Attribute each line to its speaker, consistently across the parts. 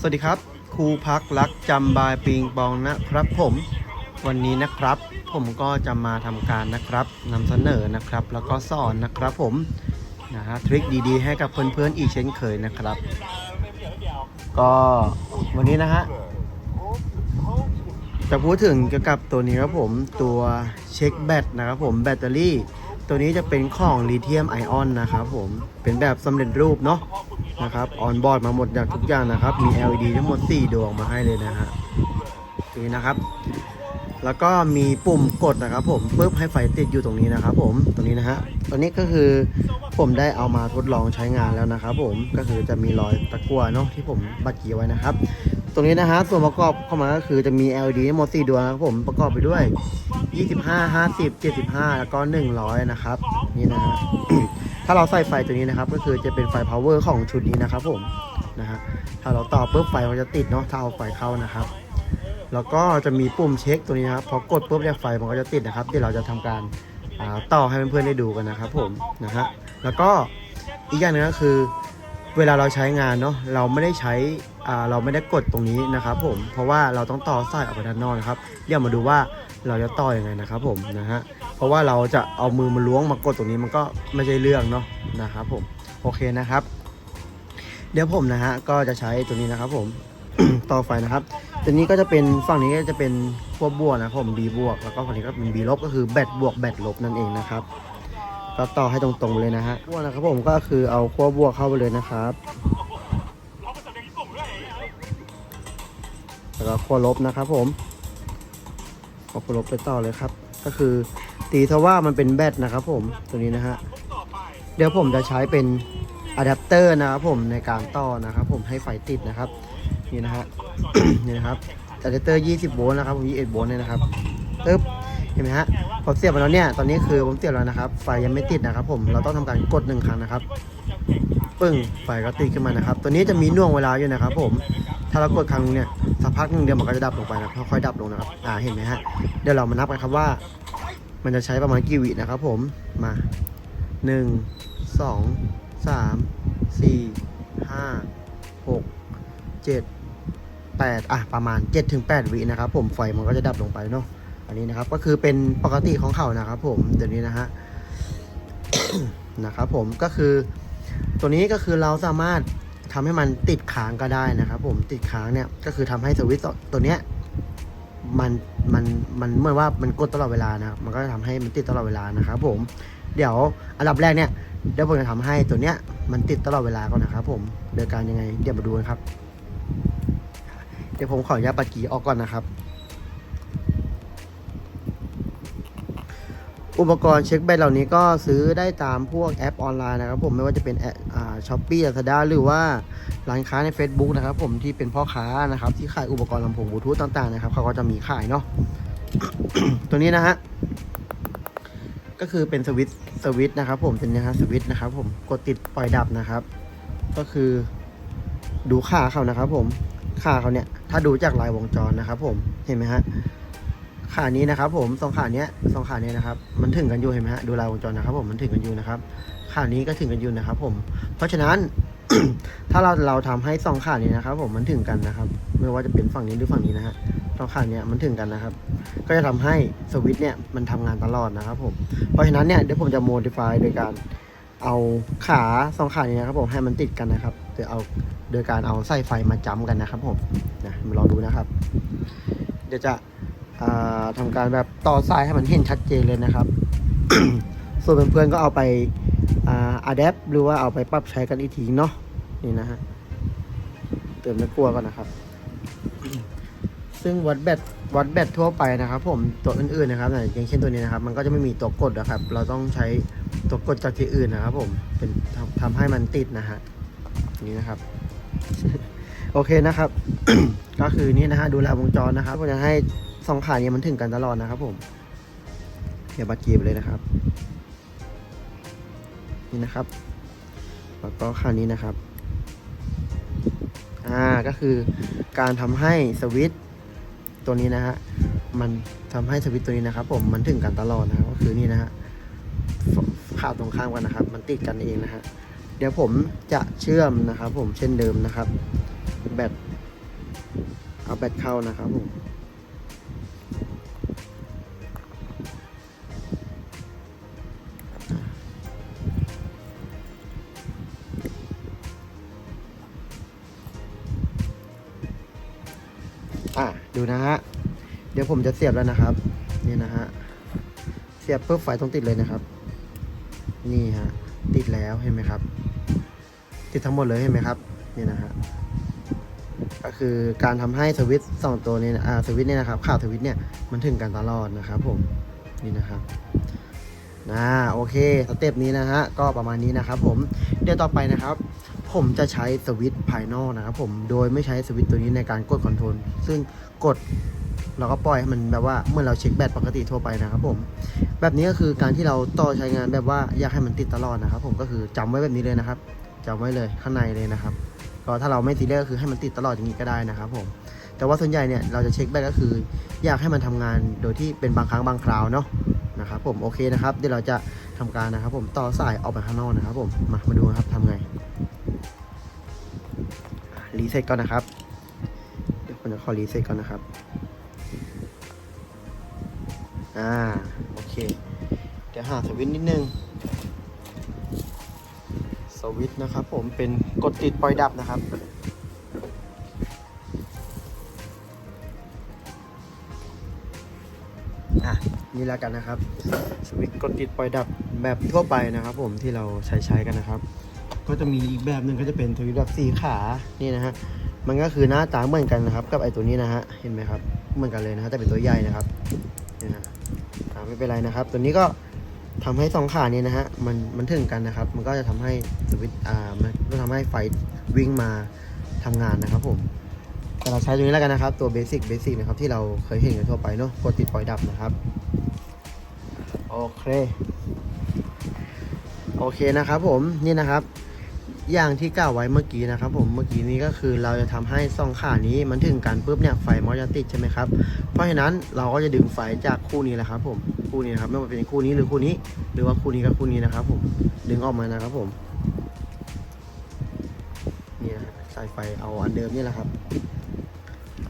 Speaker 1: สวัสดีครับ ครูพักรักจำบายปิงปองนะครับผม วันนี้นะครับ ผมก็จะมาทำการนะครับนำเสนอนะครับ แล้วก็สอนนะครับผมนะฮะทริคดีๆ ให้กับเพื่อนๆอีกเช่นเคยนะครับ ก็วันนี้นะฮะจะพูดถึงเกี่ยวกับตัวนี้ครับผมตัวเช็คแบตนะครับผมแบตเตอรี่ ตัวนี้จะเป็นของลิเธียมไอออนนะครับผมเป็นแบบสำเร็จรูปเนาะ นะครับออนบอร์ดมาหมดอย่างทุกอย่างนะครับ มี LED ทั้งหมด 4 ดวงมาให้เลยนะฮะนี่นะครับ แล้วก็มีปุ่มกดนะครับ ผมปุ๊บให้ไฟติดอยู่ตรงนี้นะครับ ผมตรงนี้นะฮะตัวนี้ก็คือผมได้เอามาทดลองใช้งานแล้วนะครับ ผมก็คือจะมีรอยตะกั่วเนาะที่ผมบัดกียวไว้นะครับ ตรงนี้นะฮะส่วนประกอบเข้ามาก็คือจะมี LED ทั้งหมด 4 ดวงนะครับผมประกอบไปด้วย 25 50 75 แล้วก็ 100 นะครับ นี่นะฮะ ถ้าเราใส่ไฟตัวนี้นะครับ ก็คือจะเป็นไฟ power ของชุดนี้นะครับผมนะฮะถ้าเราต่อปุ๊บไฟมันจะติดเนาะถ้าเอาไฟเข้านะครับ แล้วก็จะมีปุ่มเช็คตัวนี้นะครับพอกดปุ๊บเนี่ยไฟมันก็จะติดนะครับที่เราจะทำการต่อให้เพื่อนๆได้ดูกันนะครับผมนะฮะแล้วก็อีกอย่างหนึงก็คือ เวลาเราใช้งานเนาะเราไม่ได้ใช้เราไม่ได้กดตรงนี้นะครับผมเพราะว่าเราต้องต่อสายออกไปด้านนอกนะครับเดี๋ยวมาดูว่าเราจะต่ออยังไงนะครับผมนะฮะเพราะว่าเราจะเอามือมาล้วงมากดตรงนี้มันก็ไม่ใช่เรื่องเนาะนะครับผมโอเคนะครับ เดี๋ยวผมนะฮะก็จะใช้ตัวนี้นะครับ ผมต่อไฟนะครับตัวนี้ก็จะเป็นฝั่งนี้ก็จะเป็นขั้วบวกนะครับผม B บวกแล้วก็ฝั่งนี้ก็เป็น B ลบก็คือแบตบวกแบตลบนั่นเองนะครับ ก็ต่อให้ตรงๆเลยนะฮะขั้วนะครับผมก็คือเอาขั้วบวกเข้าไปเลยนะครับแล้วก็ขั้วลบนะครับผมเอาขั้วลบไปต่อเลยครับ ก็คือตีทว่ามันเป็นแบตนะครับผมตัวนี้นะฮะเดี๋ยวผมจะใช้เป็นอะแดปเตอร์นะครับผมในการต่อนะครับผมให้ไฟติดนะครับนี่นะฮะนี่นะครับอะแดปเตอร์ 20 โวลต์นะครับผม21โวลต์เนี่ยนะครับปึ๊บ เห็นไหมฮะพอเสียบมาแล้วเนี่ยตอนนี้คือผมเสียบแล้วนะครับ ไฟยังไม่ติดนะครับ ผมเราต้องทำการกดหนึ่งครั้งนะครับปึ้งไฟก็ติดขึ้นมานะครับ ตัวนี้จะมีน่วงเวลาอยู่นะครับ ผมถ้าเรากดครั้งเนี่ยสักพักหนึงเดียวมันก็จะดับลงไปนะค่อยๆดับลงนะครับอ่าเห็นไหมฮะเดี๋ยวเรามานับกันครับว่า มันจะใช้ประมาณกี่วินะครับ ผมมาหนึ่งสองสามสี่ห้าหกเจ็ดแปดอะประมาณ7จ็ถึงแวินะครับ ผมไฟมันก็จะดับลงไปเนาะ อันนี้นะครับก็คือเป็นปกติของเขานะครับ ผมเดี๋ยวนี้นะฮะนะครับผมก็คือ ตัวนี้ก็คือเราสามารถทำให้มันติดค้างก็ได้นะครับ ผมติดค้างเนี่ยก็คือทำให้สวิตช์ตัวเนี้ยมันมันมันเหมือนว่ามันกดตลอดเวลานะครับมันก็จะทำให้มันติดตลอดเวลานะครับผมเดี๋ยวอันดับแรกเนี่ยเดี๋ยวผมจะทำให้ตัวเนี้ยมันติดตลอดเวลาก่อนนะครับ ผมโดยการยังไงเดี๋ยวมาดูกันครับ เดี๋ยวผมขออนุญาตปัดกีออกก่อนนะครับ อุปกรณ์เช็คแบตเหล่านี้ก็ซื้อได้ตามพวกแอปออนไลน์นะครับผมไม่ว่าจะเป็นแอปอ่าช้อปปี้ลาซาด้าหรือว่าร้านค้าใน Facebook นะครับผมที่เป็นพ่อค้านะครับที่ขายอุปกรณ์ลำโพงบลูทูธต่างๆนะครับเขาก็จะมีขายเนาะตัวนี้นะฮะก็คือเป็นสวิตสวิตนะครับผมเป็นนะฮะสวิตนะครับผมกดติดปล่อยดับนะครับ ก็คือดูค่าเขานะครับผมค่าเขาเนี่ยถ้าดูจากลายวงจรนะครับผมเห็นไหมฮะ ขานี้นะครับ ผมสองขาเนี้ยสองขาเนี้ยนะครับ มันถึงกันอยู่เห็นไหมฮะดูลายวงจรนะครับ ผมมันถึงกันอยู่นะครับ ขานี้ก็ถึงกันอยู่นะครับ ผม เพราะฉะนั้น ถ้าเราเราทำให้สองขานี้นะครับ ผมมันถึงกันนะครับ ไม่ว่าจะเป็นฝั่งนี้หรือฝั่งนี้นะฮะสองขาเนี้ยมันถึงกันนะครับ ก็จะทำให้สวิตช์เนี่ยมันทำงานตลอดนะครับ ผมเพราะฉะนั้นเนี่ยเดี๋ยวผมจะโมดิฟายโดยการเอาขาสองขานี้นะครับ ผมให้มันติดกันนะครับโดยเอาโดยการเอาไส้ไฟมาจ้ำกันนะครับ ผมนะมาลองดูนะครับ เดี๋ยวจะ ทำการแบบต่อสายให้มันเห็นชัดเจนเลยนะครับ ส่วนเพื่อนๆก็เอาไปอ่าอัดปหรือว่าเอาไปปรับใช้กันอีกทีเนาะนี่นะฮะเติมน้ำกลัวก่อนนะครับ ซึ่งวัดแบตวัดแบตทั่วไปนะครับ ผมตัวอื่นๆนะครับอย่างเช่นตัวนี้นะครับ มันก็จะไม่มีตัวกดนะครับ เราต้องใช้ตัวกดจากที่อื่นนะครับ ผมเป็นทำทำให้มันติดนะฮะนี่นะครับ โอเคนะครับ ก็คือนี่นะฮะดูแลวงจรนะครับผมจะให้ สองขานี้มันถึงกันตลอดนะครับผมเดี๋ยวบัตรกีบเลยนะครับ นี่นะครับแล้วก็ขานี้นะครับอ่าก็คือการทำให้สวิตตัวนี้นะฮะมันทำให้สวิตตัวนี้นะครับ ผมมันถึงกันตลอดนะครับก็คือนี่นะฮะขาตรงข้ามกันนะครับ มันติดกันเองนะฮะเดี๋ยวผมจะเชื่อมนะครับ ผมเช่นเดิมนะครับแบตเอาแบตเข้านะครับผม อะดูนะฮะ เดี๋ยวผมจะเสียบแล้วนะครับ นี่นะฮะ เสียบปุ๊บไฟต้องติดเลยนะครับ นี่ฮะ ติดแล้วเห็นไหมครับ ติดทั้งหมดเลยเห็นไหมครับ นี่นะฮะ ก็คือการทำให้สวิตช์สองตัวนี้อ่าสวิตช์เนี่ยนะครับข่าวสวิตช์เนี่ยมันถึงกันตลอดนะครับผม นี่นะครับนะโอเคสเต็ปนี้นะฮะก็ประมาณนี้นะครับผมเดี๋ยวต่อไปนะครับ ผมจะใช้สวิตช์ภายนอกนะครับผมโดยไม่ใช้สวิตช์ตัวนี้ในการกดคอนโทรลซึ่งกดเราก็ปล่อยให้มันแบบว่าเมื่อเราเช็คแบตปกติทั่วไปนะครับผม แบบนี้ก็คือการที่เราต่อใช้งานแบบว่าอยากให้มันติดตลอดนะครับ ผมก็คือจำไว้แบบนี้เลยนะครับจำไว้เลยข้างในเลยนะครับก็ถ้าเราไม่ซีเรียสก็คือให้มันติดตลอดอย่างนี้ก็ได้นะครับผมแต่ว่าส่วนใหญ่เนี่ยเราจะเช็คแบตก็คือ อยากให้มันทำงานโดยที่เป็นบางครั้งบางคราวเนาะนะครับผมโอเคนะครับเดี๋ยวเราจะทำการนะครับ ผมต่อสายออกไปข้างนอกนะครับผมมามาดูครับทำไง รีเซ็ตก่อนนะครับ เดี๋ยวผมจะขอรีเซ็ตก่อนนะครับ อ่า โอเค เดี๋ยวหาสวิตช์นิดนึง สวิตช์นะครับผมเป็นกดติดปล่อยดับนะครับอะนี่แล้วกันนะครับ สวิตช์กดติดปล่อยดับแบบทั่วไปนะครับ ผมที่เราใช้ใช้กันนะครับ ก็จะมีอีกแบบหนึ่งก็จะเป็นสวิตช์แบบสีขานี่นะฮะมันก็คือหน้าตาเหมือนกันนะครับ กับไอตัวนี้นะฮะเห็นไหมครับเหมือนกันเลยนะฮะแต่เป็นตัวใหญ่นะครับนี่นะไม่เป็นไรนะครับ ตัวนี้ก็ทำให้สองขานี้นะฮะมันมันถึงกันนะครับ มันก็จะทำให้สวิตช์อ่ามันก็ทำให้ไฟวิ่งมาทำงานนะครับผมแต่เราใช้ตัวนี้แล้วกันนะครับ ตัวเบสิกเบสิกนะครับที่เราเคยเห็นกันทั่วไปเนาะกดติดปล่อยดับนะครับโอเคโอเคนะครับผมนี่นะครับ อย่างที่กล่าวไว้เมื่อกี้นะครับผมเมื่อกี้นี้ก็คือเราจะทำให้สองขานี้มันถึงกันปุ๊บเนี่ยไฟมันจะติดใช่ไหมครับเพราะฉะนั้นเราก็จะดึงไฟจากคู่นี้แหละครับผมคู่นี้นะครับไม่ว่าเป็นคู่นี้หรือคู่นี้ หรือว่าคู่นี้กับคู่นี้นะครับผมดึงออกมานะครับผมนี่นะฮะสายไฟเอาอันเดิมนี่แหละครับ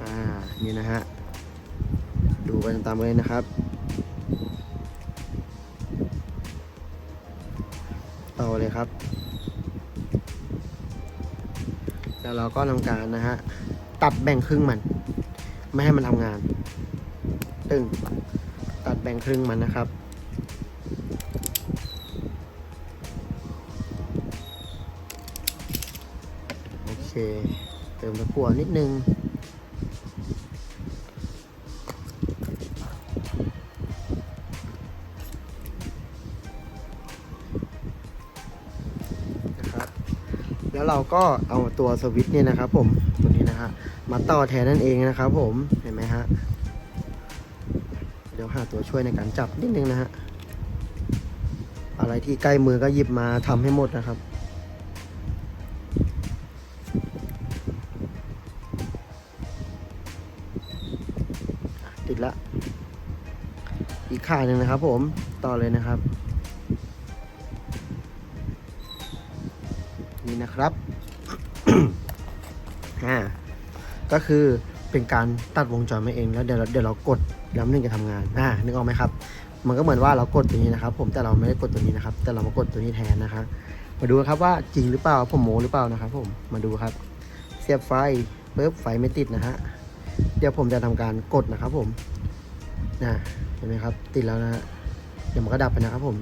Speaker 1: อ่านี่นะฮะดูไปตามเลยนะครับต่อเลยครับ แล้วเราก็ทำการนะฮะตัดแบ่งครึ่งมัน ไม่ให้มันทำงาน ตึงตัดแบ่งครึ่งมันนะครับโอเคเติมตะกั่วนิดนึง ก็เอาตัวสวิตช์เนี่ยนะครับ ผมตัวนี้นะฮะมาต่อแทนนั่นเองนะครับ ผมเห็นไหมฮะเดี๋ยวหาตัวช่วยในการจับนิดนึงนะฮะอะไรที่ใกล้มือก็หยิบมาทำให้หมดนะครับติดละ อีกขาหนึ่งนะครับผม ต่อเลยนะครับ นี่นะครับ อ่าก็คือเป็นการตัดวงจรมาเองแล้วเดี๋ยวเราเดี๋ยวเรากดแล้วมันถึงจะทำงานอ่านึกออกไหมครับ มันก็เหมือนว่าเรากดตัวนี้นะครับ ผมแต่เราไม่ได้กดตัวนี้นะครับ แต่เรามากดตัวนี้แทนนะครับมาดูครับว่าจริงหรือเปล่าผมโมหรือเปล่านะครับ ผมมาดูครับ เสียบไฟปุ๊บไฟไม่ติดนะฮะเดี๋ยวผมจะทำการกดนะครับ ผมนะเห็นไหมครับ ติดแล้วนะฮะเดี๋ยวมันก็ดับไปนะครับ ผม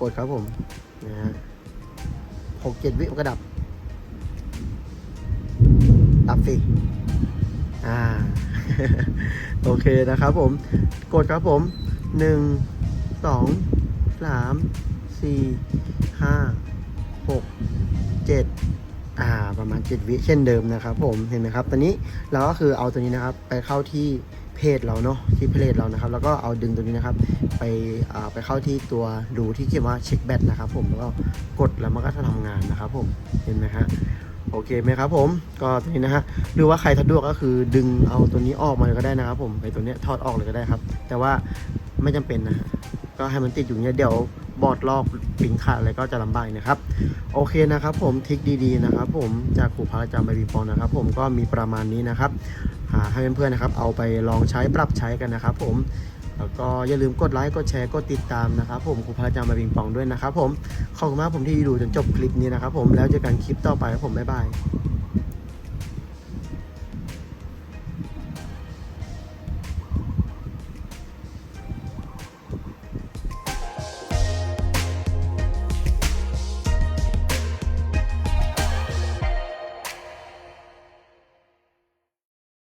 Speaker 1: กดครับผมนะฮะหกเจ็ดวิมันก็ดับ ดับสิอ่า โอเคนะครับผม กดครับผมหนึ่งสองสามสี่ห้าหกเจ็ดอ่า ประมาณเจ็ดวิเช่นเดิมนะครับผม เห็นไหมครับ ตอนนี้เราก็คือเอาตัวนี้นะครับ ไปเข้าที่เพจเราเนาะที่เพจเรานะครับ แล้วก็เอาดึงตัวนี้นะครับ ไปอ่าไปเข้าที่ตัวดูที่เขียนว่าเช็คแบตนะครับผมแล้วก็กดแล้วมันก็จะทำงานนะครับผมเห็นไหมฮะ โอเคไหมครับผมก็ตัวนี้นะฮะหรือว่าใครสะดวกก็คือดึงเอาตัวนี้ออกมาเลยก็ได้นะครับ ผมไอตัวนี้ถอดออกเลยก็ได้ครับ แต่ว่าไม่จำเป็นนะฮะก็ให้มันติดอยู่เนี้ยเดี๋ยวบอดลอกปิงขาดอะไรก็จะลำบากนะครับ โอเคนะครับ ผมทิกดีๆนะครับ ผมจากครูพระอาจารย์ใบบิงปองนะครับ ผมก็มีประมาณนี้นะครับหาให้เพื่อนๆนะครับ เอาไปลองใช้ปรับใช้กันนะครับ ผม แล้วก็อย่าลืมกดไลค์ กดแชร์ กดติดตามนะครับผมครูพระจาจารย์ใบบิงปองด้วยนะครับผม ขอบคุณมากผมที่ดูจนจบคลิปนี้นะครับผม แล้วเจอกันคลิปต่อไปครับผม บ๊ายบาย